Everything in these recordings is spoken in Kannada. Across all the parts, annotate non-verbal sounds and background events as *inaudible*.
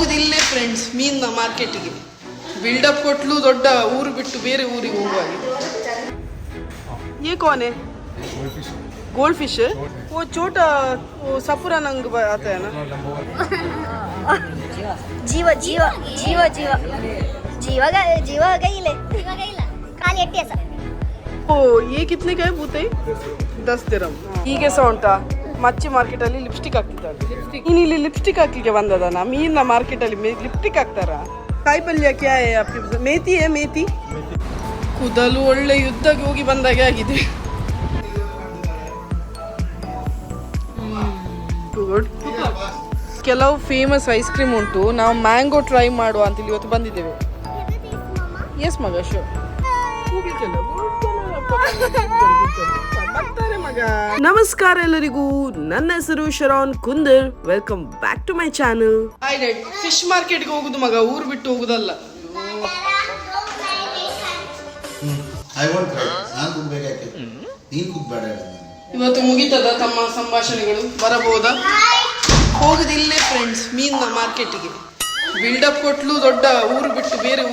ಹೋಗುದು ಇಲ್ಲೇ ಫ್ರೆಂಡ್ಸ್ ಮೀನಿನ ಮಾರ್ಕೆಟಿಗೆ ಬಿಲ್ಡಪ್ ಕೊಟ್ಲು ದೊಡ್ಡ ಊರು ಬಿಟ್ಟು ಬೇರೆ ಊರಿಗೆ ಹೋಗುವಾಗೆ ये कौन है गोल्ड फिश है वो छोटा वो सफरा नंग ब- आता है ना ಜೀವ ಜೀವ ಜೀವ ಜೀವ ಜೀವ ಜೀವ ಗೈಲೆ ಖಾಲಿ ಎಟ್ಟಿ ಸರ್ ಓ ये कितने का है बूते ದಸ್ ದಿರಮ್ ಹೀಗೆ ಸಹ ಉಂಟಾ ಮಚ್ಚಿ ಮಾರ್ಕೆಟ್ ಅಲ್ಲಿ ಲಿಪ್ಸ್ಟಿಕ್ ಹಾಕ್ತಿದ್ದಾಳೆ ಇನ್ನು ಇಲ್ಲಿ ಲಿಪ್ಸ್ಟಿಕ್ ಹಾಕ್ಲಿಕ್ಕೆ ಮೀನ್ ಮಾರ್ಕೆಟ್ ಮಾರ್ಕೆಟಲ್ಲಿ ಲಿಪ್ಸ್ಟಿಕ್ ಹಾಕ್ತಾರ? ಕಾಯಿ ಪಲ್ಯ ಮೇತಿ ಮೇತಿಯೇ ಮೇತಿ? ಕುದಲು ಒಳ್ಳೆ ಯುದ್ಧಕ್ಕೆ ಹೋಗಿ ಬಂದಾಗೆ ಆಗಿದೆ. ಕೆಲವು ಫೇಮಸ್ ಐಸ್ ಕ್ರೀಮ್ ಉಂಟು. ನಾವು ಮ್ಯಾಂಗೋ ಟ್ರೈ ಮಾಡುವ ಅಂತ ಇವತ್ತು ಬಂದಿದ್ದೇವೆ. ಎಸ್ ಮಗ ಶೋ ನಮಸ್ಕಾರ ಎಲ್ಲರಿಗೂ. ನನ್ನ ಹೆಸರು Sharon Kundar. Welcome back to my channel fish ಮಾರ್ಕೆಟ್ಗೆ ಹೋಗುದು ಮಗ. ಊರು ಬಿಟ್ಟು ಹೋಗುದಲ್ಲ. ಇವತ್ತು ಮುಗಿತದ ತಮ್ಮ ಸಂಭಾಷಣೆಗಳು? ಬರಬಹುದಾ? ಹೋಗುದಿಲ್ಲೇ ಫ್ರೆಂಡ್ಸ್ ಫ್ರೆಂಡ್ಸ್ ಮೀನಿನ ಮಾರ್ಕೆಟಿಗೆ ಬಿಲ್ಡಪ್ ಕೊಟ್ಲು ದೊಡ್ಡ. ಊರು ಬಿಟ್ಟು ಬೇರೆ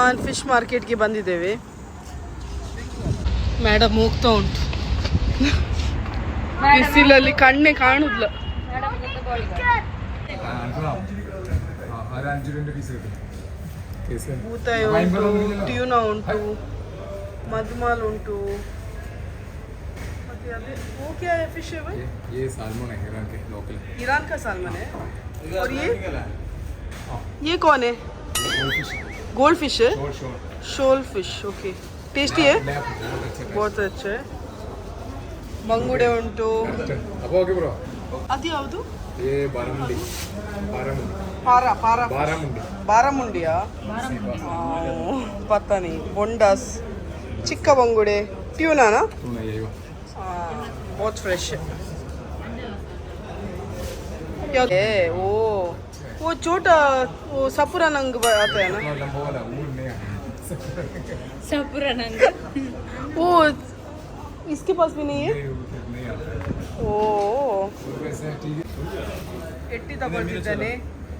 ಅಲ್ಲಿ ಫಿಶ್ ಮಾರ್ಕೆಟ್ಗೆ ಬಂದಿದ್ದೇವೆ ಮೇಡಮ್ ಹೋಗ್ತಾ ಉಂಟು ಬಿಸಿಲಲ್ಲಿ ಕಣ್ಣೆ ಕಾಣುದಿಲ್ಲ ಊತಾಯಿ ಉಂಟು ಟ್ಯೂನ ಉಂಟು ಮದ್ಮಾಲ್ ಉಂಟು वो क्या है फ़िश है भाई ये सालमन है ईरान के लोकल ईरान का सालमन है और ये ये कौन है गोल्ड फिश है शोर शोर शोल फिश ओके टेस्टी है लैब बहुत अच्छा बहुत अच्छा है ಬಂಗುಡೆ ಉಂಟು अब ओके ब्रो ಅದು ಯಾವುದು ये बारामुंडी बारामुंडी ಪಾರ ಪಾರ बारामुंडी ಬಾರಮುಂಡಿಯಾ ಪತ್ತಾನಿ ಬೊಂಡಾಸ್ ಚಿಕ್ಕ ಬಂಗುಡೆ ಟ್ಯೂನಾನಾ तू नहीं आएगा हाँ, बहुत फ्रेश है क्या है वो वो छोटा वो सपुरा नंग ब- आता है ना इतना लंबा वाला वो नहीं आया वो इसके पास भी नहीं है ये नहीं आता ಓ और वैसे ठीक है ಎಟ್ಟಿ ತಗೊಳ್ತಿದ್ದಾನೆ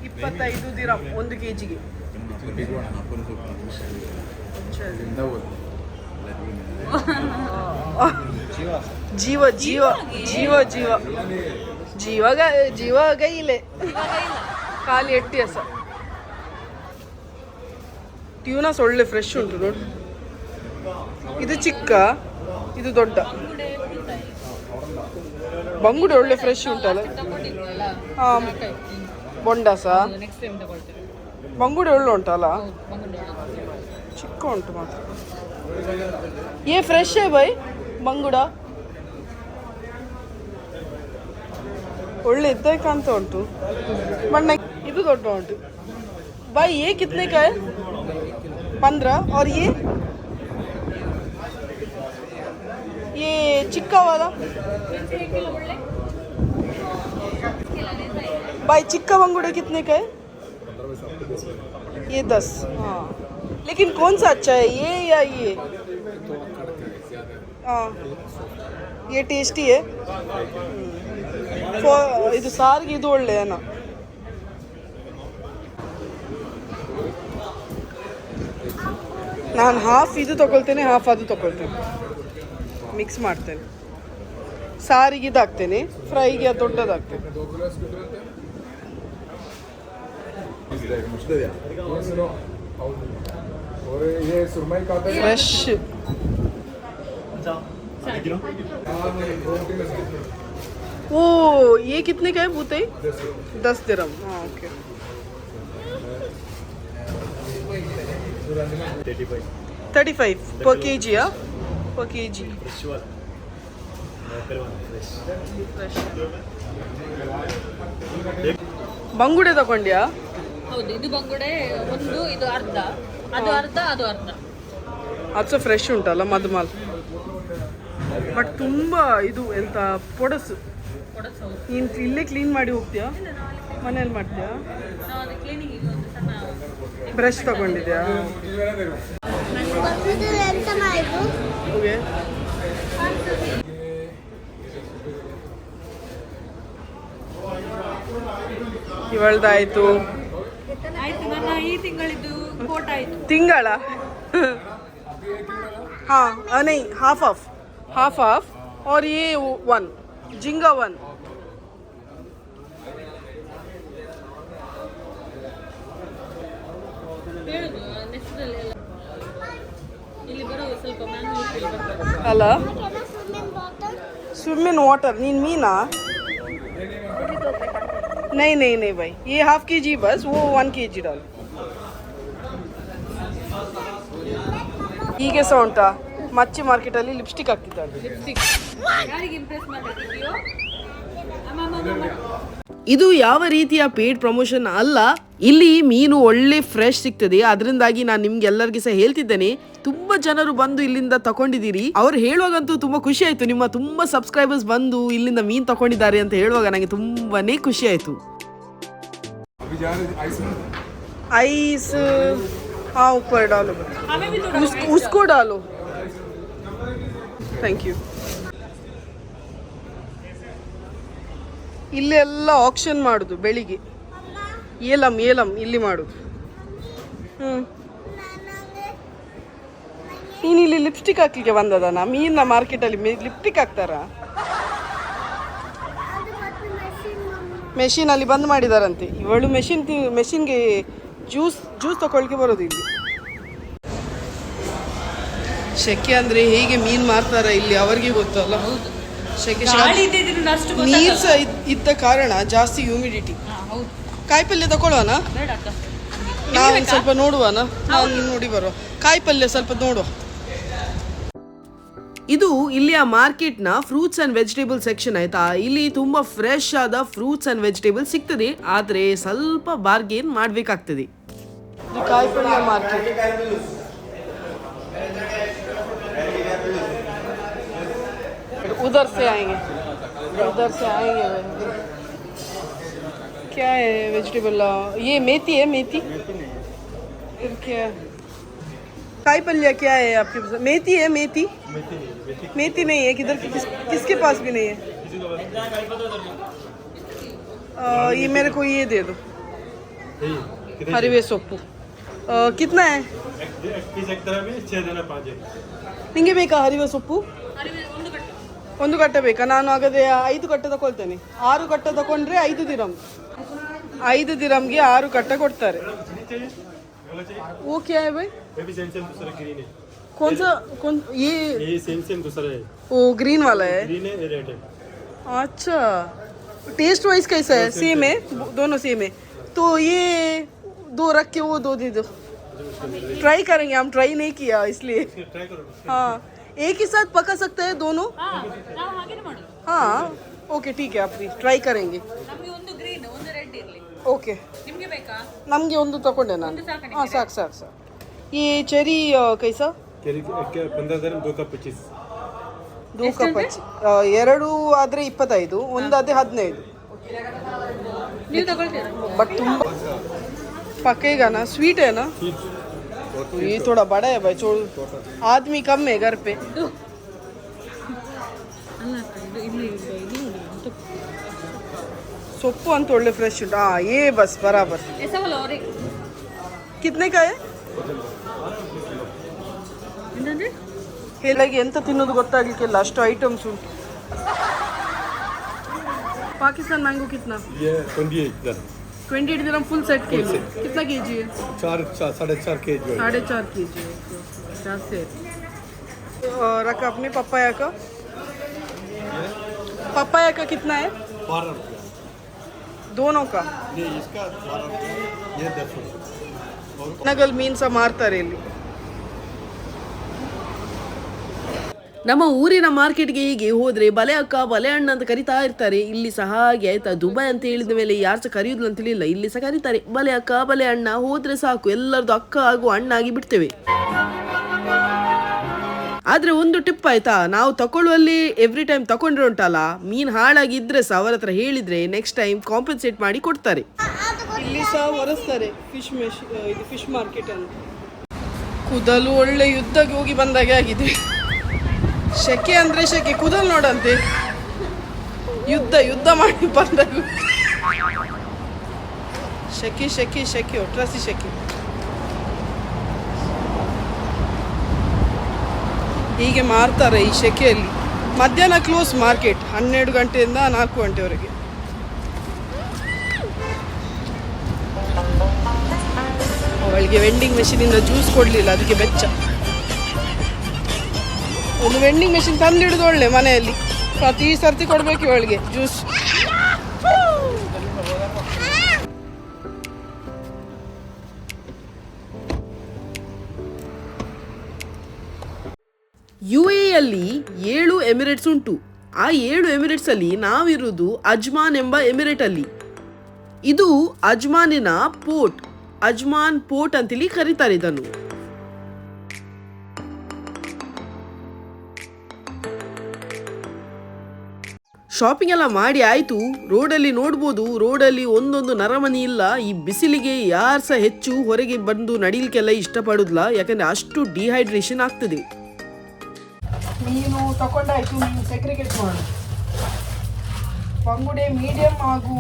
ಇಪ್ಪತ್ತೈದು ದಿರಂ ಒಂದು ಕೆ ಜಿಗೆ बिग वन जिंदा बोल ಜೀವ ಜೀವ ಜೀವ ಜೀವ ಜೀವ ಗ- ಜೀವ ಗೈಲೆ ಖಾಲಿ ಎಟ್ಟಿ ಹಸ. ಟ್ಯೂನಸ್ ಒಳ್ಳೆ ಫ್ರೆಶ್ ಉಂಟು ನೋಡಿ. ಇದು ಚಿಕ್ಕ, ಇದು ದೊಡ್ಡ. ಬಂಗುಡೆ ಒಳ್ಳೆ ಫ್ರೆಶ್ ಉಂಟಲ್ಲ? ಹಾಂ ಬೊಂಡಸ ಬಂಗುಡೆ ಒಳ್ಳೆ ಉಂಟಲ್ಲ? ಚಿಕ್ಕ ಉಂಟು ಮಾತ್ರ. ಏ ಫ್ರೆಶ್ ಬೈ, ಬಂಗುಡ. ಒಳ್ಳೆ ಇದ್ದೇ ಉಂಟು. ಬಣ್ಣ ಇದು ದೊಡ್ಡ ಉಂಟು ಬಾಯ್ ಏ ಕಿತ್ನೆ ಕಾಯ್ ಪಂದ್ರ और ये ये ಚಿಕ್ಕ वाला भाई चिक्का बंगुड़े कितने का है ये दस हाँ लेकिन कौन सा अच्छा है ये या ये हाँ ये ಟೇಸ್ಟಿ है ಫೋ- ಇದು ಸಾರಿಗೆ ಇದು ಒಳ್ಳೆಯನ ನಾನು ಹಾಫ್ ಇದು ತಗೊಳ್ತೇನೆ ಹಾಫ್ ಅದು ತಗೊಳ್ತೇನೆ ಮಿಕ್ಸ್ ಮಾಡ್ತೇನೆ ಸಾರಿಗೆ ಇದು ಹಾಕ್ತೇನೆ ಫ್ರೈಗೆ ಅದು ದೊಡ್ಡದು ಹಾಕ್ತೇನೆ दो किलो स्कूटर होते हैं ये सुनो और ये सुरमई का आता है ಫ್ರೆಶ್ हाँ, दो किलो स्कूटर ಓ ये कितने का है बूताई दस दिरम हाँ okay thirty five per K G per K G ಬಂಗುಡೆ ತಗೊಂಡ್ಯಾ? ಹೌದು ಇದು ಬಂಗುಡೆ ಒಂದು ಇದು ಅರ್ಧ. ಅದು ಅರ್ಧ ಅದು ಅರ್ಧ. ಅದು ಸಹ ಫ್ರೆಶ್ ಉಂಟಲ್ಲ ಮದುಮಾಲ್. ಬಟ್ ತುಂಬ ಇದು ಎಂತ ಪೊಡಸು. ನೀನು ಇಲ್ಲೇ ಕ್ಲೀನ್ ಮಾಡಿ ಹೋಗ್ತೀಯಾ? ಮನೇಲಿ ಮಾಡ್ತೀಯಾ? ಬ್ರಷ್ ತಗೊಂಡಿದ್ಯಾ ಇದು ಎಂತ ಪಪ್ಪುಗೆ ಇವಳ್ದಾಯ್ತು ಆಯ್ತು ನನ್ನ ಈ ತಿಂಗಳಿದ್ದು ಕೋಟ ಆಯ್ತು ತಿಂಗಳ हाँ अ, नहीं हाफ ऑफ हाफ ऑफ और ये वन जिंगा वन ಅಲ್ಲಿ ಎಲ್ಲ ಇಲ್ಲಿ ಬರೋ ಸ್ವಲ್ಪ ಮ್ಯಾನ್ಯುವಲ್ ಅಲ್ಲ स्विम इन वाटर नीन मीना नहीं नहीं नहीं भाई ये हाफ के जी बस वो वन के जी डाल ಹೀಗೆ ಸಹ ಉಂಟಾ ಮಚ್ಚಿ ಮಾರ್ಕೆಟಲ್ಲಿ ಲಿಪ್ಸ್ಟಿಕ್ ಹಾಕ್ತಿದ್ದಾಳೆ ಲಿಪ್ಸ್ಟಿಕ್ ಯಾರಿಗೆ ಇಂಪ್ರೆಸ್ ಮಾಡಬೇಕಿದೆಯೋ ಅಮ್ಮ ಅಮ್ಮ ಅಮ್ಮ ಇದು ಯಾವ ರೀತಿಯ ಪೇಡ್ ಪ್ರಮೋಷನ್ ಅಲ್ಲ ಇಲ್ಲಿ ಮೀನು ಒಳ್ಳೆ ಫ್ರೆಶ್ ಸಿಗ್ತದೆ ಅದರಿಂದಾಗಿ ನಾನು ನಿಮ್ಗೆ ಎಲ್ಲರಿಗೂ ಸಹ ಹೇಳ್ತಿದ್ದೇನೆ ತುಂಬಾ ಜನರು ಬಂದು ಇಲ್ಲಿಂದ ತಕೊಂಡಿದ್ದೀರಿ ಅವ್ರು ಹೇಳುವಾಗಂತೂ ತುಂಬಾ ಖುಷಿ ಆಯ್ತು ನಿಮ್ಮ ತುಂಬಾ ಸಬ್ಸ್ಕ್ರೈಬರ್ಸ್ ಬಂದು ಇಲ್ಲಿಂದ ಮೀನ್ ತಕೊಂಡಿದ್ದಾರೆ ಅಂತ ಹೇಳುವಾಗ ನನಗೆ ತುಂಬಾನೇ ಖುಷಿ ಆಯ್ತು अभी जा रहे आइस में ಐಸ್ ಹಾ ऊपर डालो हमें भी थोड़ा उस, उसको डालो ಥ್ಯಾಂಕ್ ಯು ಇಲ್ಲೆಲ್ಲ ಆಕ್ಷನ್ ಮಾಡುದು ಬೆಳಿಗ್ಗೆ ಏಲಂ ಏಲಂ ಇಲ್ಲಿ ಮಾಡು. ಹ್ಮ್. ನೀನು ಇಲ್ಲಿ ಲಿಪ್ಸ್ಟಿಕ್ ಹಾಕ್ಲಿಕ್ಕೆ ಬಂದದನ? ಮೀನಿನ ಮಾರ್ಕೆಟಲ್ಲಿ ಲಿಪ್ಸ್ಟಿಕ್ ಹಾಕ್ತಾರಾ? ಮೆಷಿನಲ್ಲಿ ಬಂದ್ ಮಾಡಿದಾರಂತೆ. ಇವಳು ಮೆಷಿನ್ ಮೆಷಿನ್ಗೆ ಜ್ಯೂಸ್ ಜ್ಯೂಸ್ ತಗೊಳ್ಳಿಕ್ಕೆ ಬರೋದು ಇಲ್ಲಿ. ಶೆಕೆ ಅಂದ್ರೆ ಹೇಗೆ ಮೀನ್ ಮಾರ್ತಾರ ಇಲ್ಲಿ ಅವರಿಗೆ ಗೊತ್ತಲ್ಲ ಶೆಕೆ ನೀರ್ ಸಹ ಇದ್ದ ಕಾರಣ ಜಾಸ್ತಿ ಹ್ಯೂಮಿಡಿಟಿ ಕಾಯಿಪಲ್ಯ ತಗೊಳ್ಳೋಣ ನಾವು ಸ್ವಲ್ಪ ನೋಡುವನ. ನಾವು ನೋಡಿ ಬರುವ. ಕಾಯಿಪಲ್ಯ ಸ್ವಲ್ಪ ನೋಡುವ ಇದು ಇಲ್ಲಿಯ ಮಾರ್ಕೆಟ್ನ ಫ್ರೂಟ್ಸ್ ಆ್ಯಂಡ್ ವೆಜಿಟೇಬಲ್ ಸೆಕ್ಷನ್ ಆಯ್ತಾ? ಇಲ್ಲಿ ತುಂಬಾ ಫ್ರೆಶ್ ಆದ ಫ್ರೂಟ್ಸ್ ಆ್ಯಂಡ್ ವೆಜಿಟೇಬಲ್ ಸಿಗ್ತದೆ. ಆದರೆ ಸ್ವಲ್ಪ ಬಾರ್ಗೇನ್ ಮಾಡಬೇಕಾಗ್ತದೆ. ಕಾಯಿಪಲ್ಯ ಮಾರ್ಕೆಟ್. ಉದರ್ಸೆ ಆಯ್ಗೆ. ಉದರ್ಸೆ क्या है वेजिटेबल ये मेथी है मेथी फिर क्या है काई पल्या क्या है आपके पास मेथी है मेथी मेथी नहीं है किधर किस, किसके पास भी नहीं है आ, ये मेरे को ये दे दो हरिवे सोपू आ, कितना है ನಿಂಗೆ ಬೇಕಾ ಹರಿವೆ ಸೊಪ್ಪು ಒಂದು ಕಟ್ಟೆ ಬೇಕಾ ನಾನು ಹಾಗಾದ್ರೆ ಐದು ಕಟ್ಟೆ ತಗೊಳ್ತೇನೆ ಆರು ಕಟ್ಟೆ ತಗೊಂಡ್ರೆ ಐದು ದಿರಮ್ ಐದು ದಿರಮ್ಗೆ ಆರು ಕಟ್ಟೆ ಕೊಡ್ತಾರೆ वो क्या है भाई ये भी सेम सेम दूसरा ग्रीन है कौन सा कौन ये ये सेम सेम दूसरा है वो ग्रीन वाला है ग्रीन है ये रेड है अच्छा टेस्ट वाइज कैसा है सेम है दोनों सेम है तो ये दो रख के वो दो दे दो ट्राई करेंगे हम ट्राई नहीं किया इसलिए ट्राई करो हाँ एक ही साथ पका सकते हैं दोनों ಹಾ ನಾವು ಹಾಗೇನೆ ಮಾಡೋದು हाँ ओके ठीक है आप ट्राई करेंगे ಓಕೆ ನಿಮ್ಗೆ ಬೇಕಾ ನಮಗೆ ಒಂದು ತಗೊಂಡೆ ನಾನು ಒಂದು ಸಾಕು ಹಾಂ ಸಾಕು ಸಾಕು ಸಾಕು ಈ ಚೆರಿ ಕೈಸಾ कैरी के पंद्रह दर दो का पच्चीस ದೂ ಕಪ್ ಹಚ್ಚಿ ಆ, ಎರಡು ಆದರೆ ಇಪ್ಪತ್ತೈದು ಒಂದಾದ್ರೆ ಹದಿನೈದು ನೀವು ತಗೊಳ್ತೀರಾ बट ತುಂಬ पकेगा ना स्वीट है ना ये थोड़ा बड़ा है भाई छोड़ आदमी कम है घर पे ಸೊಪ್ಪು ಅಂತ ಒಳ್ಳೆ ಫ್ರೆಶ್ ಉಂಟು ಹಾಂ ಏ ಬಸ್ ಬರಾಬರ್ ಎಸವಲ್ಲ ಅವ್ರಿಗೆ ಕಿತ್ನೆ ಕಾಯ್ ಏನಂದ್ರೆ ಹೇಳಾಗಿ ಎಂತ ತಿನ್ನೋದು ಗೊತ್ತಾಗ್ಲಿಕ್ಕಿಲ್ಲ ಅಷ್ಟು ಐಟಮ್ಸ್ ಉಂಟು पाकिस्तान मैंगो कितना ये ट्वेंटी एट दर twenty eight gram full set के जी कितना के जी है चार चार साढ़े चार के जी साढ़े चार के जी चार से रखा अपने पपाया का पपाया का कितना है बारह रुपया दोनों का ये इसका बारह रुपया ये दस रुपया ನಗಲ್ ಮೀನ್ ಸಹ ಮಾರ್ತಾರೆ ಇಲ್ಲಿ ನಮ್ಮ ಊರಿನ ಮಾರ್ಕೆಟ್ಗೆ ಹೀಗೆ ಹೋದ್ರೆ ಬಲೆ ಅಕ್ಕ ಬಲೆ ಅಣ್ಣ ಅಂತ ಕರಿತಾ ಇರ್ತಾರೆ ಇಲ್ಲಿ ಸಹ ಹಾಗೆ ಆಯ್ತಾ ದುಬೈ ಅಂತ ಹೇಳಿದ ಮೇಲೆ ಯಾರು ಸಹ ಕರೆಯುದಿಲ್ಲ ಅಂತ ತಿಳಿಲ್ಲ ಇಲ್ಲಿ ಸಹ ಕರೀತಾರೆ ಬಲೆ ಅಕ್ಕ ಬಲೆ ಅಣ್ಣ ಹೋದ್ರೆ ಸಾಕು ಎಲ್ಲರದು ಅಕ್ಕ ಹಾಗೂ ಅಣ್ಣ ಆಗಿ ಬಿಡ್ತೇವೆ ಆದ್ರೆ ಒಂದು ಟಿಪ್ ಆಯ್ತಾ ನಾವು ತಕೊಳ್ಳುವಲ್ಲಿ ಎವ್ರಿ ಟೈಮ್ ತಗೊಂಡ್ರೆ ಉಂಟಲ್ಲ ಮೀನು ಹಾಳಾಗಿದ್ರೆ ಸಹ ಅವರ ಹತ್ರ ಹೇಳಿದರೆ ನೆಕ್ಸ್ಟ್ ಟೈಮ್ ಕಾಂಪನ್ಸೇಟ್ ಮಾಡಿ ಕೊಡ್ತಾರೆ. ಇಲ್ಲಿ ಸಹ ಒರೆಸ್ತಾರೆ ಫಿಶ್ ಮೆಶ್ ಇದು ಫಿಶ್ ಮಾರ್ಕೆಟ್ ಅಂತ ಕುದಲು ಒಳ್ಳೆ ಯುದ್ಧಕ್ಕೆ ಹೋಗಿ ಬಂದಾಗೆ ಆಗಿದೆ. ಶೆಕೆ ಅಂದರೆ ಶೆಕೆ ಕೂದಲು ನೋಡಂತೆ. ಯುದ್ಧ ಯುದ್ಧ ಮಾಡಿ ಬಂದಾಗ. ಶೆಕೆ ಶೆಕೆ ಶೆಕೆ ಒಟ್ರಾಸಿ ಶೆಕೆ. ಹೀಗೆ ಮಾರ್ತಾರೆ ಈ ಶೆಕೆಯಲ್ಲಿ ಮಧ್ಯಾಹ್ನ ಕ್ಲೋಸ್ ಮಾರ್ಕೆಟ್ ಹನ್ನೆರಡು ಗಂಟೆಯಿಂದ ನಾಲ್ಕು ಗಂಟೆವರೆಗೆ. ಅವಳಿಗೆ ವೆಂಡಿಂಗ್ ಮೆಷಿನಿಂದ ಜ್ಯೂಸ್ ಕೊಡಲಿಲ್ಲ, ಅದಕ್ಕೆ ಬೆಚ್ಚ. ಒಂದು ವೆಂಡಿಂಗ್ ಮೆಷಿನ್ ತಂದಿಡುದು ಒಳ್ಳೆ ಮನೆಯಲ್ಲಿ. ಪ್ರತಿ ಸರ್ತಿ ಕೊಡಬೇಕು ಇವಳಿಗೆ ಜ್ಯೂಸ್ ಯು ಎಯಲ್ಲಿ ಏಳು ಎಮಿರೇಟ್ಸ್ ಉಂಟು. ಆ ಏಳು ಎಮಿರೇಟ್ಸ್ ಅಲ್ಲಿ ನಾವಿರುವುದು ಅಜ್ಮಾನ್ ಎಂಬ ಎಮಿರೇಟ್ ಅಲ್ಲಿ ಇದು ಅಜ್ಮಾನಿನ ಪೋರ್ಟ್, ಅಜ್ಮಾನ್ ಪೋರ್ಟ್ ಅಂತೇಳಿ ಕರೀತಾರೆ ಇದನ್ನು. ಶಾಪಿಂಗ್ ಎಲ್ಲ ಮಾಡಿ ಆಯಿತು, ರೋಡಲ್ಲಿ ನೋಡ್ಬೋದು, ರೋಡಲ್ಲಿ ಒಂದೊಂದು ನರಮನಿ ಇಲ್ಲ, ಈ ಬಿಸಿಲಿಗೆ ಯಾರು ಸಹ ಹೆಚ್ಚು ಹೊರಗೆ ಬಂದು ನಡೀಲಿಕ್ಕೆಲ್ಲ ಇಷ್ಟಪಡುದಿಲ್ಲ, ಯಾಕಂದ್ರೆ ಅಷ್ಟು ಡಿಹೈಡ್ರೇಷನ್ ಆಗ್ತದೆ. ಮೀನು ನೀವು ಮೀನು ಸೆಕ್ರಿಗೇಟ್ ಮಾಡು ಬಂಗುಡೆ ಮೀಡಿಯಂ ಹಾಗೂ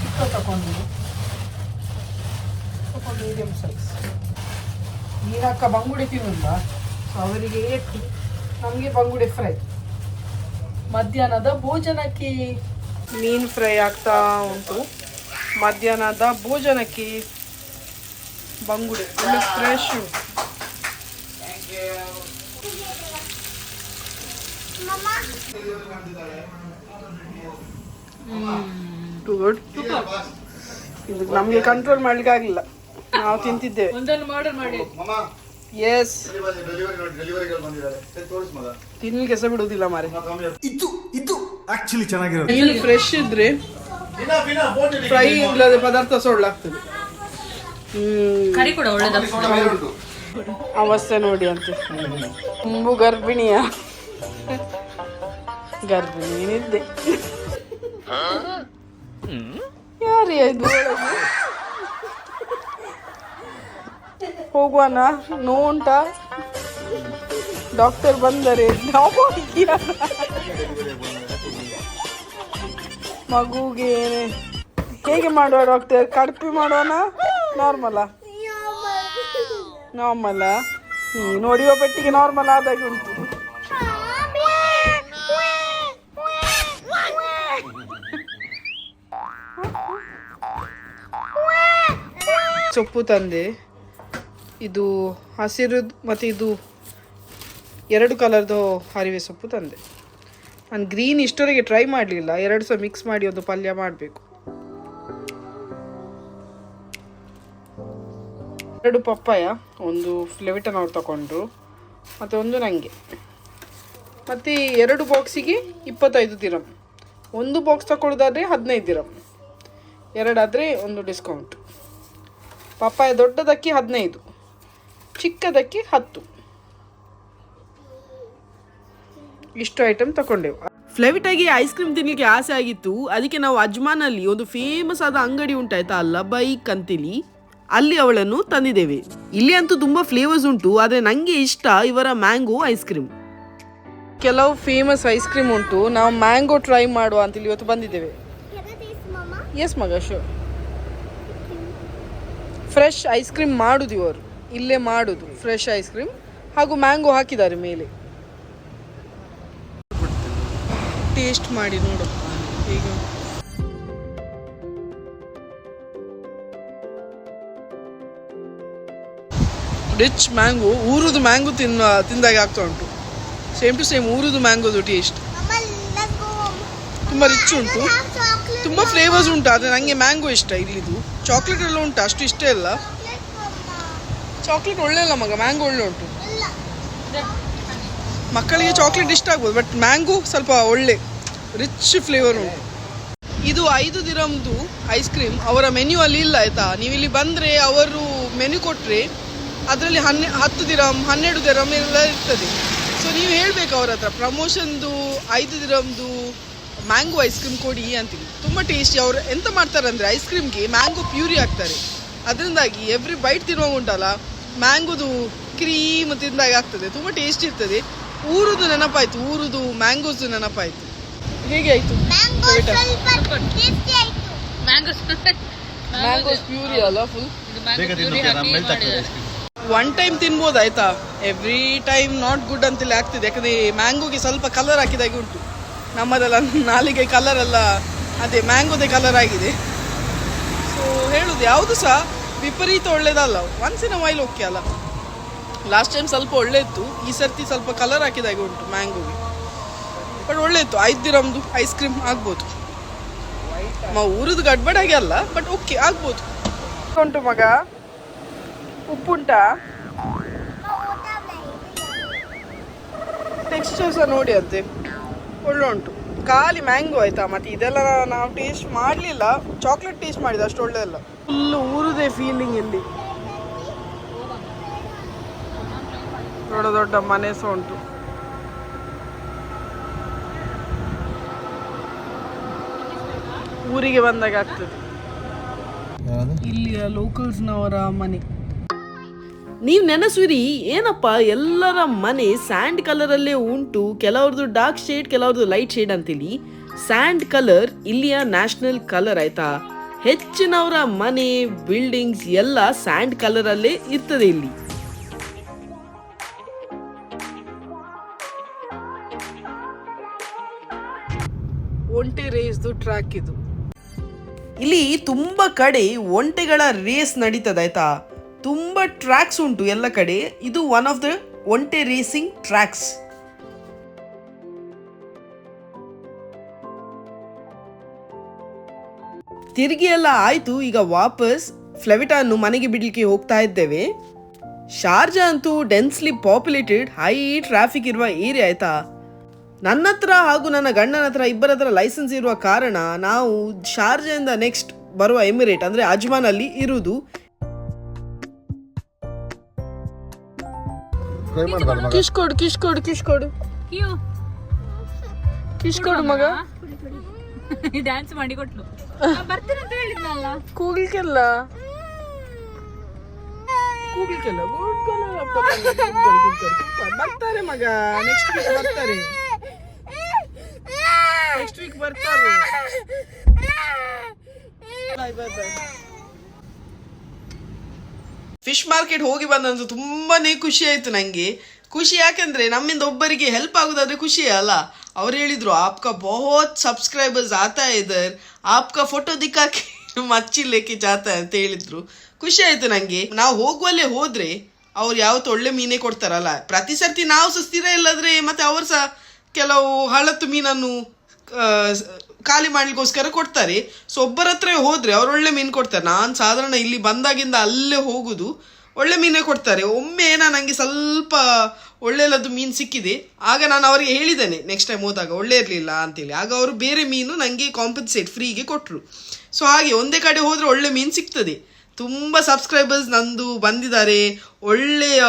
ಚಿಕ್ಕ ತಗೊಂಡು. ಸ್ವಲ್ಪ ಮೀಡಿಯಂ ಸೈಜ್ ನೀರಕ್ಕ ಬಂಗುಡೆ ತಿನ್ನಲ್ಲ ಸೊ ಅವರಿಗೆ ಏಟು. ನಮಗೆ ಬಂಗುಡೆ ಫ್ರೈ ಮಧ್ಯಾಹ್ನದ ಭೋಜನಕ್ಕೆ ಮೀನು ಫ್ರೈ ಆಗ್ತಾ ಉಂಟು. ಮಧ್ಯಾಹ್ನದ ಭೋಜನಕ್ಕೆ ಬಂಗುಡೆ. ಫ್ರೆಶ್ ಗುಡ್ ಇದು ನಮಗೆ ಕಂಟ್ರೋಲ್ ಮಾಡ್ಲಿಕ್ಕೆ ಆಗಲಿಲ್ಲ. ನಾವು ತಿಂತಿದ್ದೇವೆ. ಒಂದನ್ನು ಮಾಡಲ್ ಮಾಡಿ. ಎಸ್ ಡೆಲಿವರಿಗಳು ಬಂದಿದ್ದಾರೆ. ತೋರಿಸ್ ಮಗ. ತಿನ್ಲಿಕ್ಕೆ ಸಹ ಬಿಡುವುದಿಲ್ಲ ಮಾರೆ. ಇದು ಇದು ಆಕ್ಚುಲಿ ಚೆನ್ನಾಗಿರೋದು. ಫ್ರೆಶ್ ಇದ್ರೆ ಫ್ರೈ ಇಲ್ಲದೆ ಪದಾರ್ಥ ಸೊಳ್ಳಾಗ್ತದೆ ಹ್ಮ್. ಕರಿ ಕೂಡ ಅವಸ್ಥೆ ನೋಡಿ ಅಂತ. ತುಂಬು ಗರ್ಭಿಣಿಯ. ಗರ್ಭಿಣಿ ನಿದ್ದೆ ಯಾರೇ ಇದು? ಹೋಗುವನ? ನೋವುಂಟಾ ಡಾಕ್ಟರ್ ಬಂದರೆ? ಮಗುಗೆ ಹೇಗೆ ಮಾಡುವ ಡಾಕ್ಟರ್? ಕಡ್ಪಿ ಮಾಡೋಣ ನಾರ್ಮಲ? ನಾರ್ಮಲ್. ನೋಡಿವ ಪೆಟ್ಟಿಗೆ ನಾರ್ಮಲ್ ಆದಾಗ ಉಂಟು. ಸೊಪ್ಪು ತಂದೆ. ಇದು ಹಸಿರು ಮತ್ತು ಇದು ಎರಡು ಕಲರ್ದು ಹರಿವೆ ಸೊಪ್ಪು ತಂದೆ. ನಾನು ಗ್ರೀನ್ ಇಷ್ಟೊರಿಗೆ ಟ್ರೈ ಮಾಡಲಿಲ್ಲ. ಎರಡು ಸಹ ಮಿಕ್ಸ್ ಮಾಡಿ ಒಂದು ಪಲ್ಯ ಮಾಡಬೇಕು. ಎರಡು ಪಪ್ಪಾಯ, ಒಂದು ಫ್ಲೆವಿಟನ್ ಅವ್ರು ತಗೊಂಡ್ರು. ಮತ್ತು ಒಂದು ನನಗೆ ಮತ್ತು ಎರಡು ಬಾಕ್ಸಿಗೆ ಇಪ್ಪತ್ತೈದು ದಿರಂ ಒಂದು ಬಾಕ್ಸ್ ತಗೊಳ್ಳೋದಾದರೆ ಹದಿನೈದು ದಿರಂ ಎರಡಾದರೆ ಒಂದು ಡಿಸ್ಕೌಂಟ್ ಪಪ್ಪಾಯ ದೊಡ್ಡದಕ್ಕೆ ಹದಿನೈದು ಚಿಕ್ಕದಕ್ಕೆ ಹತ್ತು. ಇಷ್ಟು ಐಟಮ್ ತಗೊಂಡೆವು ಫ್ಲೆವಿಟಾಗಿ ಐಸ್ ಕ್ರೀಮ್ ತಿನ್ಲಿಕ್ಕೆ ಆಸೆ ಆಗಿತ್ತು. ಅದಕ್ಕೆ ನಾವು ಅಜ್ಮಾನಲ್ಲಿ ಒಂದು ಫೇಮಸ್ ಆದ ಅಂಗಡಿ ಉಂಟಾಯ್ತಾ ಲಬೈಕ್ ಅಂತೇಳಿ ಅಲ್ಲಿ ಅವಳನ್ನು ತಂದಿದ್ದೇವೆ. ಇಲ್ಲಿ ಅಂತೂ ತುಂಬಾ ಫ್ಲೇವರ್ಸ್ ಉಂಟು ಆದರೆ ನನಗೆ ಇಷ್ಟ ಇವರ ಮ್ಯಾಂಗೋ ಐಸ್ ಕ್ರೀಮ್ ಕೆಲವು ಫೇಮಸ್ ಐಸ್ ಕ್ರೀಮ್ ಉಂಟು. ನಾವು ಮ್ಯಾಂಗೋ ಟ್ರೈ ಮಾಡುವ ಅಂತೇಳಿ ಇವತ್ತು ಬಂದಿದ್ದೇವೆ. ಎಸ್ ಮಗ ಶೋ ಫ್ರೆಶ್ ಐಸ್ ಕ್ರೀಮ್ ಮಾಡುದು ಇವರು. ಇಲ್ಲೇ ಮಾಡುದು ಫ್ರೆಶ್ ಐಸ್ ಕ್ರೀಮ್. ಹಾಗೂ ಮ್ಯಾಂಗೋ ಹಾಕಿದ್ದಾರೆ ಮೇಲೆ. ಟೇಸ್ಟ್ ಮಾಡಿ ನೋಡು ಈಗ ರಿಚ್ ಮ್ಯಾಂಗೋ ಊರದು ಮ್ಯಾಂಗೋ ತಿನ್ನ ತಿಂದಾಗ ಆಗ್ತಾ ಉಂಟು. ಸೇಮ್ ಟು ಸೇಮ್ ಊರುದು ಮ್ಯಾಂಗೋದು ಟೇಸ್ಟ್. ತುಂಬ ರಿಚ್ ಉಂಟು. ತುಂಬ ಫ್ಲೇವರ್ಸ್ ಉಂಟು ಆದರೆ ನನಗೆ ಮ್ಯಾಂಗೋ ಇಷ್ಟ ಇಲ್ಲಿದು. ಚಾಕ್ಲೇಟ್ ಎಲ್ಲ ಉಂಟು, ಅಷ್ಟು ಇಷ್ಟ ಇಲ್ಲ. ಚಾಕ್ಲೇಟ್ ಒಳ್ಳೆ ಇಲ್ಲ ಮಗ ಮ್ಯಾಂಗೋ ಒಳ್ಳೆ ಉಂಟು. ಮಕ್ಕಳಿಗೆ ಚಾಕ್ಲೇಟ್ ಇಷ್ಟ ಆಗ್ಬೋದು ಬಟ್ ಮ್ಯಾಂಗೋ ಸ್ವಲ್ಪ ಒಳ್ಳೆ ರಿಚ್ ಫ್ಲೇವರ್ ಉಂಟು. ಇದು ಐದು ದಿರಮ್ದು ಐಸ್ ಕ್ರೀಮ್ ಅವರ ಮೆನ್ಯೂ ಅಲ್ಲಿ ಇಲ್ಲ, ಆಯ್ತಾ? ನೀವು ಇಲ್ಲಿ ಬಂದರೆ ಅವರು ಮೆನ್ಯೂ ಕೊಟ್ಟರೆ ಅದರಲ್ಲಿ ಹನ್ನೆ, ಹತ್ತು ದಿರಮ್ ಹನ್ನೆರಡು ದಿರಮ್ ಎಲ್ಲ ಇರ್ತದೆ. ಸೊ ನೀವು ಹೇಳಬೇಕು ಅವ್ರ ಹತ್ರ ಪ್ರಮೋಷನ್ದು ಐದು ದಿರಮ್ದು ಮ್ಯಾಂಗೋ ಐಸ್ ಕ್ರೀಮ್ ಕೊಡಿ ಅಂತೀವಿ ತುಂಬ ಟೇಸ್ಟಿ ಅವ್ರು ಎಂತ ಮಾಡ್ತಾರೆ ಅಂದರೆ ಐಸ್ ಕ್ರೀಮ್ಗೆ ಮ್ಯಾಂಗೋ ಪ್ಯೂರಿ ಹಾಕ್ತಾರೆ. ಅದರಿಂದಾಗಿ ಎವ್ರಿ ಬೈಟ್ ತಿನ್ನುವಾಗ ಉಂಟಲ್ಲ ಮ್ಯಾಂಗೋದು ಕ್ರೀಮ್ ತಿಂದಾಗ ಆಗ್ತದೆ. ತುಂಬ ಟೇಸ್ಟ್ ಇರ್ತದೆ. ಊರುದು ನೆನಪಾಯ್ತು ಊರುದು ಮ್ಯಾಂಗೋಸ್ ನೆನಪಾಯ್ತು. ಹೇಗೆ ಆಯ್ತು? ಮ್ಯಾಂಗೋ ಮ್ಯಾಂಗೋಸ್ ಪ್ಯೂರಿ ಅಲ್ಲ ಫುಲ್ ಒನ್ ಟೈಮ್ ತಿನ್ಬೋದು ಆಯ್ತಾ? ಎವ್ರಿ ಟೈಮ್ ನಾಟ್ ಗುಡ್ ಅಂತೇಳಿ ಆಗ್ತಿದೆ. ಯಾಕಂದ್ರೆ ಮ್ಯಾಂಗೋಗೆ ಸ್ವಲ್ಪ ಕಲರ್ ಹಾಕಿದಾಗೆ ಉಂಟು. ನಮ್ಮದೆಲ್ಲ ನಾಲಿಗೆ ಕಲರ್ ಎಲ್ಲ, ಅದೇ ಮ್ಯಾಂಗೋದೆ ಕಲರ್ ಆಗಿದೆ. ಸೊ ಹೇಳುದು ಯಾವುದು ಸಹ ವಿಪರೀತ ಒಳ್ಳೇದಲ್ಲ ಒನ್ಸ್ ಇನ್ ವೈಲ್ ಓಕೆ ಅಲ್ಲ. ಲಾಸ್ಟ್ ಟೈಮ್ ಸ್ವಲ್ಪ ಒಳ್ಳೆ ಇತ್ತು ಈ ಸರ್ತಿ ಸ್ವಲ್ಪ ಕಲರ್ ಹಾಕಿದಾಗೆ ಉಂಟು ಮ್ಯಾಂಗೋಗೆ ಬಟ್ ಒಳ್ಳೆ ಇತ್ತು ಐದು ದಿರಮ್ದು ಐಸ್ ಕ್ರೀಮ್ ಆಗ್ಬೋದು. ಊರದು ಊರದ್ದು ಗಡ್ಬಡಾಗಿ ಅಲ್ಲ ಬಟ್ ಓಕೆ ಆಗ್ಬೋದು. ಉಂಟು ಮಗ? ಉಪ್ಪುಂಟಾ? ಟೆಕ್ಸ್ಚರ್ ಸಹ ನೋಡಿ ಅಂತೆ. ಒಳ್ಳೆ ಉಂಟು. ಖಾಲಿ ಮ್ಯಾಂಗೋ ಆಯ್ತಾ ಮತ್ತೆ ಇದೆಲ್ಲ ನಾವು ಟೇಸ್ಟ್ ಮಾಡಲಿಲ್ಲ ಚಾಕ್ಲೇಟ್ ಟೇಸ್ಟ್ ಮಾಡಿದ ಅಷ್ಟು ಒಳ್ಳೆ ಅಲ್ಲ ಫುಲ್ ಊರುದೇ ಫೀಲಿಂಗ್ ಇಲ್ಲಿ ದೊಡ್ಡ ದೊಡ್ಡ ಮನೆ ಸಹ ಉಂಟು. ಊರಿಗೆ ಬಂದಾಗ ಆಗ್ತದೆ. ಇಲ್ಲಿಯ ಲೋಕಲ್ಸ್ನವರ ಮನೆ. ನೀವು ನೆನೆಸುವಿರಿ ಏನಪ್ಪ ಎಲ್ಲರ ಮನೆ ಸ್ಯಾಂಡ್ ಕಲರಲ್ಲೇ ಉಂಟು ಕೆಲವ್ರದ್ದು ಡಾರ್ಕ್ ಶೇಡ್ ಕೆಲವ್ರದ್ದು ಲೈಟ್ ಶೇಡ್ ಅಂತೇಳಿ ಸ್ಯಾಂಡ್ ಕಲರ್ ಇಲ್ಲಿಯ ನ್ಯಾಷನಲ್ ಕಲರ್ ಆಯ್ತಾ? ಹೆಚ್ಚಿನವರ ಮನೆ ಬಿಲ್ಡಿಂಗ್ಸ್ ಎಲ್ಲ ಸ್ಯಾಂಡ್ ಕಲರಲ್ಲೇ ಇರ್ತದೆ ಇಲ್ಲಿ. ಒಂಟೆ ರೇಸ್ದು ಟ್ರ್ಯಾಕ್ ಇದು. ಇಲ್ಲಿ ತುಂಬ ಕಡೆ ಒಂಟೆಗಳ ರೇಸ್ ನಡೀತದೆ ಆಯ್ತಾ? ತುಂಬ ಟ್ರ್ಯಾಕ್ಸ್ ಉಂಟು ಎಲ್ಲ ಕಡೆ. ಇದು ಒನ್ ಆಫ್ ದ ಒಂಟೆ ರೇಸಿಂಗ್ ಟ್ರ್ಯಾಕ್ಸ್ ತಿರುಗಿ ಎಲ್ಲ ಆಯಿತು, ಈಗ ವಾಪಸ್ ಫ್ಲೆವಿಟಾನ್ನು ಮನೆಗೆ ಬಿಡ್ಲಿಕ್ಕೆ ಹೋಗ್ತಾ ಇದ್ದೇವೆ. ಶಾರ್ಜಾ ಅಂತೂ ಡೆನ್ಸ್ಲಿ ಪಾಪ್ಯುಲೇಟೆಡ್ ಹೈ ಟ್ರಾಫಿಕ್ ಇರುವ ಏರಿಯಾ ಆಯ್ತಾ? ನನ್ನ ಹತ್ರ ಹಾಗೂ ನನ್ನ ಗಂಡನ ಹತ್ರ, ಇಬ್ಬರ ಹತ್ರ ಲೈಸೆನ್ಸ್ ಇರುವ ಕಾರಣ ನಾವು ಶಾರ್ಜಾದಿಂದ ನೆಕ್ಸ್ಟ್ ಬರುವ ಎಮಿರೇಟ್ ಅಂದರೆ ಅಜ್ಮಾನಲ್ಲಿ ಇರುವುದು. ಟ್ರೈ ಮಾಡ್ಬಾರ್ದು ಮಗ? ಕ್ಯೂ. ಕಿಶ್ಕೊಡು ಮಗ. ಡ್ಯಾನ್ಸ್ ಮಾಡಿ ಕೊಟ್ಲು ಬರ್ತೀನಿ ಅಂತ ಹೇಳಿದ್ನಲ್ಲ. ಕೂಗ್ಲಿಕ್ಕೆಲ್ಲ? ಕೂಗ್ಲಿಕ್ಕೆಲ್ಲ? ಬರ್ತಾರೆ ಮಗ. ನೆಕ್ಸ್ಟ್ ವೀಕ್ ಬರ್ತಾರೆ. ನೆಕ್ಸ್ಟ್ ವೀಕ್ ಬರ್ತಾರೆ. ಬಾಯ್ ಬಾಯ್ ಬಾಯ್ ಫಿಶ್ ಮಾರ್ಕೆಟ್ ಹೋಗಿ ಬಂದಂತೂ ತುಂಬಾನೇ ಖುಷಿ ಆಯ್ತು ನಂಗೆ. ಖುಷಿ ಯಾಕೆಂದ್ರೆ ನಮ್ಮಿಂದ ಒಬ್ಬರಿಗೆ ಹೆಲ್ಪ್ ಆಗುದಾದ್ರೆ ಖುಷಿ ಅಲ್ಲ. ಅವ್ರು ಹೇಳಿದ್ರು, ಆಪ್ಕ ಬಹುತ್ ಸಬ್ಸ್ಕ್ರೈಬರ್ಸ್ ಆತಾ ಇದರ್. ಆಪ್ಕ ಫೋಟೋ ದಿಕ್ಕಾಕಿ *laughs* ಮಚ್ಚಿ ಲೇಕೆ ಜಾತ ಅಂತ ಹೇಳಿದ್ರು. ಖುಷಿ ಆಯ್ತು ನಂಗೆ. ನಾವು ಹೋಗುವಲ್ಲೇ ಹೋದ್ರೆ ಅವ್ರು ಯಾವತ್ತು ಒಳ್ಳೆ ಮೀನೇ ಕೊಡ್ತಾರಲ್ಲ. ಪ್ರತಿ ಸರ್ತಿ ನಾವು ಸಹ ಸ್ಥಿರ ಇಲ್ಲದ್ರೆ ಮತ್ತೆ ಅವ್ರು ಸಹ ಕೆಲವು ಹಳತ್ತು ಮೀನನ್ನು ಖಾಲಿ ಮಾಡ್ಲಿಕ್ಕೋಸ್ಕರ ಕೊಡ್ತಾರೆ. ಸೊ ಒಬ್ಬರ ಹತ್ರ ಹೋದ್ರೆ ಅವ್ರು ಒಳ್ಳೆ ಮೀನು ಕೊಡ್ತಾರೆ. ನಾನು ಸಾಧಾರಣ ಇಲ್ಲಿ ಬಂದಾಗಿಂದ ಅಲ್ಲೇ ಹೋಗುದು, ಒಳ್ಳೆ ಮೀನೇ ಕೊಡ್ತಾರೆ. ಒಮ್ಮೆ ನಾನು ನನಗೆ ಸ್ವಲ್ಪ ಒಳ್ಳೆಯದು ಮೀನು ಸಿಕ್ಕಿದೆ. ಆಗ ನಾನು ಅವರಿಗೆ ಹೇಳಿದ್ದೇನೆ ನೆಕ್ಸ್ಟ್ ಟೈಮ್ ಹೋದಾಗ ಒಳ್ಳೆ ಇರಲಿಲ್ಲ ಅಂತೇಳಿ. ಆಗ ಅವರು ಬೇರೆ ಮೀನು ನನಗೆ ಕಾಂಪನ್ಸೇಟ್ ಫ್ರೀಗೆ ಕೊಟ್ಟರು ಸೊ ಹಾಗೆ ಒಂದೇ ಕಡೆ ಹೋದರೆ ಒಳ್ಳೆ ಮೀನು ಸಿಗ್ತದೆ ತುಂಬ ಸಬ್ಸ್ಕ್ರೈಬರ್ಸ್ ನಂದು ಬಂದಿದ್ದಾರೆ. ಒಳ್ಳೆಯ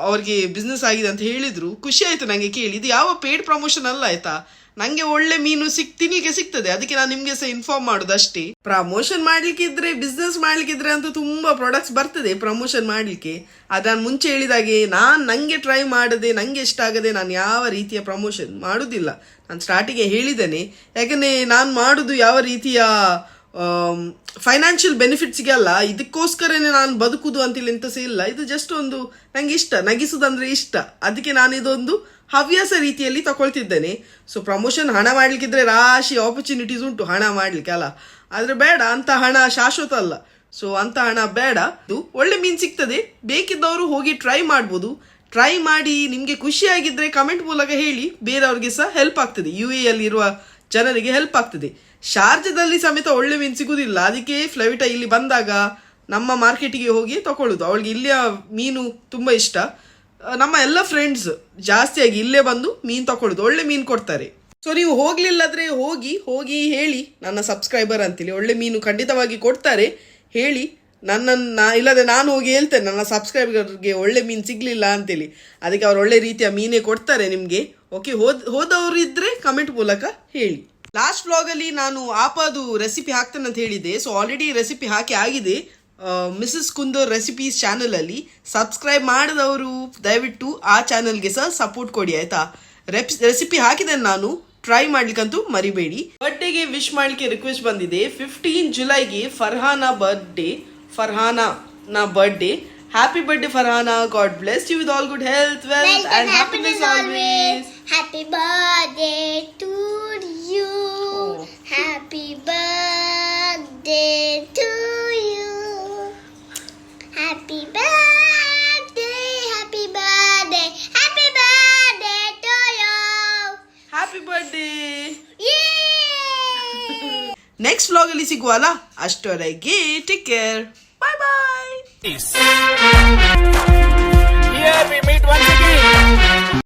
ಅವ್ರಿಗೆ ಬಿಸ್ನೆಸ್ ಆಗಿದೆ ಅಂತ ಹೇಳಿದ್ರು. ಖುಷಿ ಆಯ್ತು ನನಗೆ ಕೇಳಿ. ಇದು ಯಾವ ಪೇಡ್ ಪ್ರಮೋಷನ್ ಅಲ್ಲ, ಆಯ್ತಾ? ನಂಗೆ ಒಳ್ಳೆ ಮೀನು ಸಿಕ್, ತಿನ್ಲಿಕ್ಕೆ ಸಿಗ್ತದೆ. ಅದಕ್ಕೆ ನಾನು ನಿಮ್ಗೆ ಸಹ ಇನ್ಫಾರ್ಮ್ ಮಾಡುದು ಅಷ್ಟೇ. ಪ್ರಮೋಷನ್ ಮಾಡ್ಲಿಕ್ಕೆ ಇದ್ರೆ ಬಿಸ್ನೆಸ್ ಮಾಡ್ಲಿಕ್ಕೆ ಇದ್ರೆ ಅಂತೂ ತುಂಬಾ ಪ್ರಾಡಕ್ಟ್ಸ್ ಬರ್ತದೆ ಪ್ರಮೋಷನ್ ಮಾಡ್ಲಿಕ್ಕೆ. ನಾನು ಮುಂಚೆ ಹೇಳಿದಾಗೆ ನಾನು ನಂಗೆ ಟ್ರೈ ಮಾಡದೆ, ನಂಗೆ ಇಷ್ಟ ಆಗದೆ ನಾನು ಯಾವ ರೀತಿಯ ಪ್ರಮೋಷನ್ ಮಾಡುದಿಲ್ಲ. ನಾನು ಸ್ಟಾರ್ಟಿಗೆ ಹೇಳಿದ್ದೇನೆ. ಯಾಕಂದ್ರೆ ನಾನು ಮಾಡುದು ಯಾವ ರೀತಿಯ ಫೈನಾನ್ಷಿಯಲ್ ಬೆನಿಫಿಟ್ಸ್ಗೆ ಅಲ್ಲ, ಇದಕ್ಕೋಸ್ಕರನೇ ನಾನು ಬದುಕುದು ಅಂತೇಳಿ ಎಂತ ಸಹ ಇಲ್ಲ. ಇದು ಜಸ್ಟ್ ಒಂದು ನಂಗೆ ಇಷ್ಟ ನಗಿಸುದಂದ್ರೆ ಇಷ್ಟ. ಅದಕ್ಕೆ ನಾನು ಇದೊಂದು ಹವ್ಯಾಸ ರೀತಿಯಲ್ಲಿ ತಗೊಳ್ತಿದ್ದೇನೆ. ಸೊ ಪ್ರಮೋಷನ್ ಹಣ ಮಾಡ್ಲಿಕ್ಕಿದ್ರೆ ರಾಶಿ ಆಪರ್ಚುನಿಟೀಸ್ ಉಂಟು, ಹಣ ಮಾಡ್ಲಿಕ್ಕೆ ಅಲ್ಲ. ಆದ್ರೆ ಬೇಡ ಅಂತ ಹಣ ಶಾಶ್ವತ ಅಲ್ಲ. ಸೊ ಅಂತ ಹಣ ಬೇಡ. ಇದು ಒಳ್ಳೆ ಮೀನ್ ಸಿಗ್ತದೆ. ಬೇಕಿದ್ದವರು ಹೋಗಿ ಟ್ರೈ ಮಾಡ್ಬೋದು. ಟ್ರೈ ಮಾಡಿ ನಿಮಗೆ ಖುಷಿಯಾಗಿದ್ರೆ ಕಮೆಂಟ್ ಮೂಲಕ ಹೇಳಿ, ಬೇರೆಯವ್ರಿಗೆ ಸಹ ಹೆಲ್ಪ್ ಆಗ್ತದೆ. ಯು ಎ ಇರುವ ಜನರಿಗೆ ಹೆಲ್ಪ್ ಆಗ್ತದೆ. ಶಾರ್ಜದಲ್ಲಿ ಸಮೇತ ಒಳ್ಳೆ ಮೀನು ಸಿಗುದಿಲ್ಲ. ಅದಕ್ಕೆ ಫ್ಲೈಟ ಇಲ್ಲಿ ಬಂದಾಗ ನಮ್ಮ ಮಾರ್ಕೆಟಿಗೆ ಹೋಗಿ ತಗೊಳ್ಳುದು ಅವಳಿಗೆ ಇಲ್ಲಿಯ ಮೀನು ತುಂಬಾ ಇಷ್ಟ. ನಮ್ಮ ಎಲ್ಲ ಫ್ರೆಂಡ್ಸ್ ಜಾಸ್ತಿಯಾಗಿ ಇಲ್ಲೇ ಬಂದು ಮೀನು ತಗೊಳ್ಳುದು ಒಳ್ಳೆ ಮೀನು ಕೊಡ್ತಾರೆ. ಸೊ ನೀವು ಹೋಗ್ಲಿಲ್ಲಾದ್ರೆ ಹೋಗಿ ಹೋಗಿ ಹೇಳಿ ನನ್ನ ಸಬ್ಸ್ಕ್ರೈಬರ್ ಅಂತೇಳಿ ಒಳ್ಳೆ ಮೀನು ಖಂಡಿತವಾಗಿ ಕೊಡ್ತಾರೆ. ಹೇಳಿ ನನ್ನನ್ನು ಇಲ್ಲದೆ ನಾನು ಹೋಗಿ ಹೇಳ್ತೇನೆ. ನನ್ನ ಸಬ್ಸ್ಕ್ರೈಬರ್ಗೆ ಒಳ್ಳೆ ಮೀನು ಸಿಗ್ಲಿಲ್ಲ ಅಂತೇಳಿ ಅದಕ್ಕೆ ಅವ್ರು ಒಳ್ಳೆ ರೀತಿಯ ಮೀನೇ ಕೊಡ್ತಾರೆ ನಿಮಗೆ. ಓಕೆ ಹೋದ್ ಹೋದವರು ಇದ್ರೆ ಕಮೆಂಟ್ ಮೂಲಕ ಹೇಳಿ. ಲಾಸ್ಟ್ ವ್ಲಾಗಲ್ಲಿ ನಾನು ಆಪದು ರೆಸಿಪಿ ಹಾಕ್ತೇನೆ ಅಂತ ಹೇಳಿದ್ದೆ. ಸೊ ಆಲ್ರೆಡಿ ರೆಸಿಪಿ ಹಾಕಿ ಆಗಿದೆ. ಮಿಸಸ್ ಕುಂದರ್ ರೆಸಿಪೀಸ್ ಚಾನಲಲ್ಲಿ ಸಬ್ಸ್ಕ್ರೈಬ್ ಮಾಡಿದವರು ದಯವಿಟ್ಟು ಆ ಚಾನಲ್ಗೆ ಸಹ ಸಪೋರ್ಟ್ ಕೊಡಿ ಆಯ್ತಾ? ರೆಸಿಪಿ ಹಾಕಿದೆ ನಾನು. ಟ್ರೈ ಮಾಡ್ಲಿಕ್ಕಂತೂ ಮರಿಬೇಡಿ. ಬರ್ಡೇಗೆ ವಿಶ್ ಮಾಡ್ಲಿಕ್ಕೆ ರಿಕ್ವೆಸ್ಟ್ ಬಂದಿದೆ. ಫಿಫ್ಟೀನ್ ಜುಲೈಗೆ ಫರ್ಹಾನಾ ಬರ್ಡೇ ಫರ್ಹಾನಾ ನಾ birthday happy birthday Farhana God bless you with all good health wealth and happiness always happy birthday to you. Happy birthday to you. Happy birthday, happy birthday, happy birthday to you. Happy birthday Yay! Next vlog ಅಲ್ಲಿ ಸಿಗುವಲ್ಲ ಅಷ್ಟರವರೆಗೆ take care bye bye Here we meet once again.